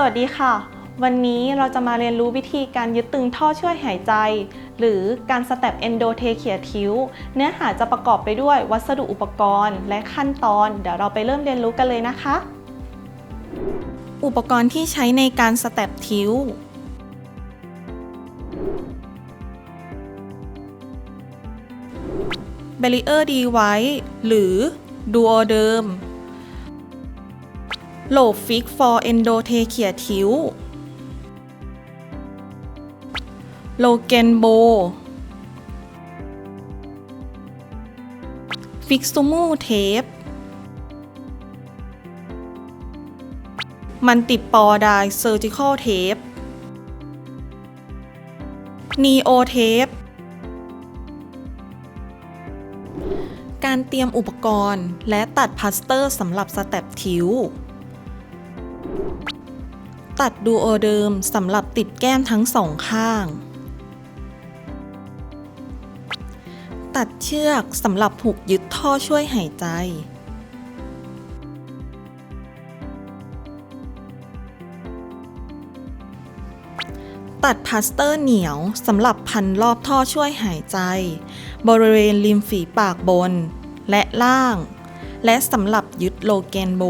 สวัสดีค่ะ วันนี้เราจะมาเรียนรู้วิธีการยึดตึงท่อช่วยหายใจ หรือการสเต็ปเอนโดเทเคียทิวเนื้อหาจะประกอบไปด้วยวัสดุอุปกรณ์และขั้นตอน เดี๋ยวเราไปเริ่มเรียนรู้กันเลยนะคะ อุปกรณ์ที่ใช้ในการสเต็ปทิว b a r r i e r device หรือ duoderm โหล fix for endotracheal tube โลเกนโบฟิกซูมูเทปมันติดปอไดเซอร์จิคอลเทปนีโอเทปการเตรียมอุปกรณ์และตัดพลาสเตอร์สำหรับสเต็ปทิว ตัดดูโอเดิมสำหรับติดแก้มทั้งสองข้าง ตัดเชือกสำหรับผูกยึดท่อช่วยหายใจ ตัดพลาสเตอร์เหนียวสำหรับพันรอบท่อช่วยหายใจ บริเวณริมฝีปากบน และล่าง และสำหรับยึดโลแกนโบ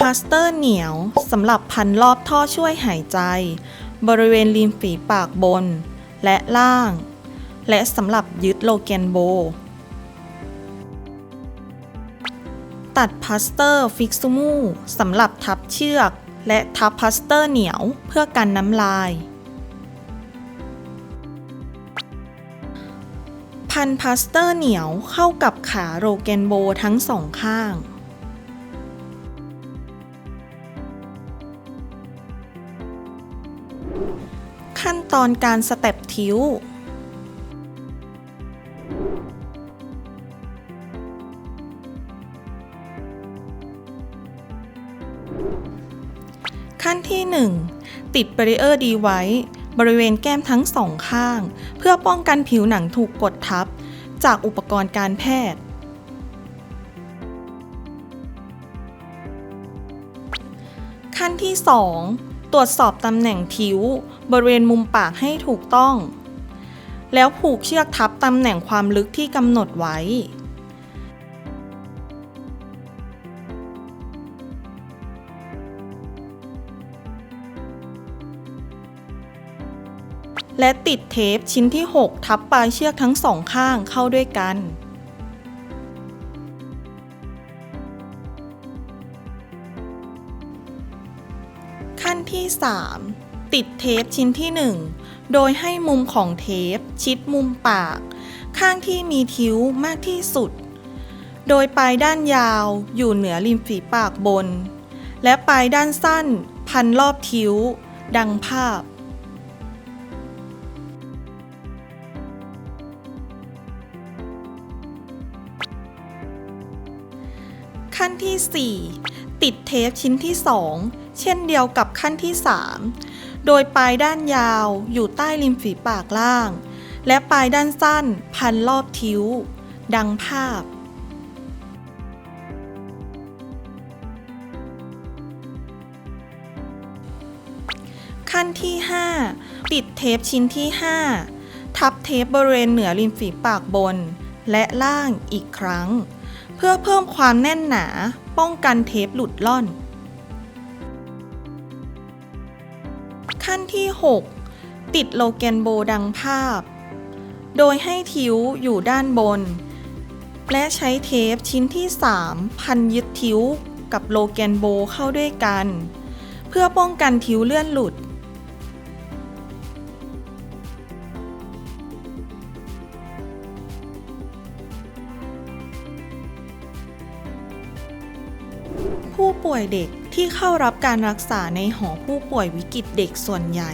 พลาสเตอร์เหนียวสำหรับพันรอบท่อช่วยหายใจ บริเวณริมฝีปากบน และล่าง และสำหรับยึดโลแกนโบ ตัดพลาสเตอร์ฟิกซูมูสำหรับทับเชือก และทับพลาสเตอร์เหนียวเพื่อกันน้ำลาย พันพลาสเตอร์เหนียวเข้ากับขาโรแกนโบทั้งสองข้าง ตอนการสเต็ปทิวขั้นที่ 1 ติด Barrier D ไว้ บริเวณแก้มทั้งสองข้าง เพื่อป้องกันผิวหนังถูกกดทับ จากอุปกรณ์การแพทย์ ขั้นที่ 2 ตรวจสอบตำแหน่งทิวบริเวณมุมปากให้ถูกต้อง แล้วผูกเชือกทับตำแหน่งความลึกที่กำหนดไว้ และติดเทปชิ้นที่ 6 ทับปลายเชือกทั้งสองข้างเข้าด้วยกัน นที่ 3 ติดเทปชิ้นที่ 1 โดยให้มุมของเทป ชิดมุมปาก ข้างที่มีทิ้วมากที่สุด โดยปลายด้านยาวอยู่เหนือริมฝีปากบน และปลายด้านสั้นพันรอบทิ้ว ดังภาพขั้นที่ 4 ติดเทปชิ้นที่ 2 เช่นเดียวกับขั้นที่ 3 โดยปลายด้านยาวอยู่ใต้ริมฝีปากล่าง และปลายด้านสั้นพันรอบทิ้ว ดังภาพขั้นที่5ติดเทปชิ้นที่ 5 ทับเทปบริเวณเหนือริมฝีปากบน และล่างอีกครั้ง เพื่อเพิ่มความแน่นหนาป้องกันเทปหลุดล่อน ขั้นที่ 6 ติดโลแกนโบดังภาพ โดยให้ทิ้วอยู่ด้านบน และใช้เทปชิ้นที่ 3 พันยึดทิ้วกับโลแกนโบเข้าด้วยกัน เพื่อป้องกันทิ้วเลื่อนหลุด ผู้ป่วยเด็กที่เข้ารับการรักษาในหอผู้ป่วยวิกฤตเด็กส่วนใหญ่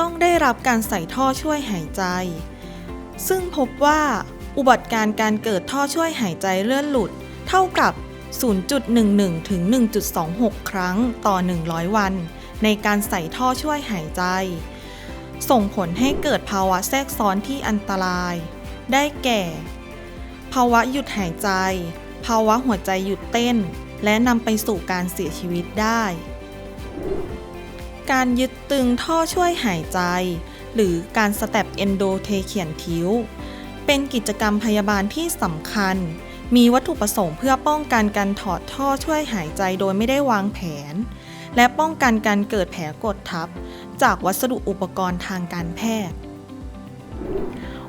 ต้องได้รับการใส่ท่อช่วยหายใจ ซึ่งพบว่าอุบัติการ์การเกิดท่อช่วยหายใจเลื่อนหลุด เท่ากับ 0.11 ถึง 1.26 ครั้งต่อ 100 วัน ในการใส่ท่อช่วยหายใจ ส่งผลให้เกิดภาวะแทรกซ้อนที่อันตราย ได้แก่ ภาวะหยุดหายใจ ภาวะหัวใจหยุดเต้น และนำไปสู่การเสียชีวิตได้ การยึดตึงท่อช่วยหายใจ หรือการสแตปเอนโดเทเขียนทิวเป็นกิจกรรมพยาบาลที่สำคัญ มีวัตถุประสงค์เพื่อป้องกันการถอดท่อช่วยหายใจโดยไม่ได้วางแผน และป้องกันการเกิดแผลกดทับ จากวัสดุอุปกรณ์ทางการแพทย์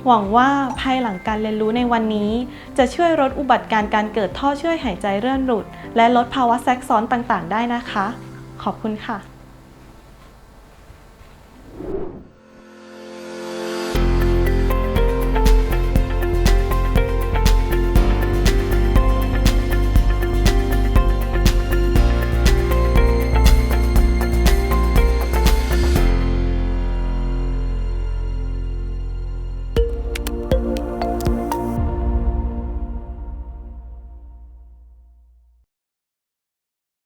หวังว่าภายหลังการเรียนรู้ในวันนี้ จะช่วยลดอุบัติการณ์การเกิดท่อช่วยหายใจเรื่อนหลุด และลดภาวะแทรกซ้อนต่างๆ ได้นะคะ ขอบคุณค่ะ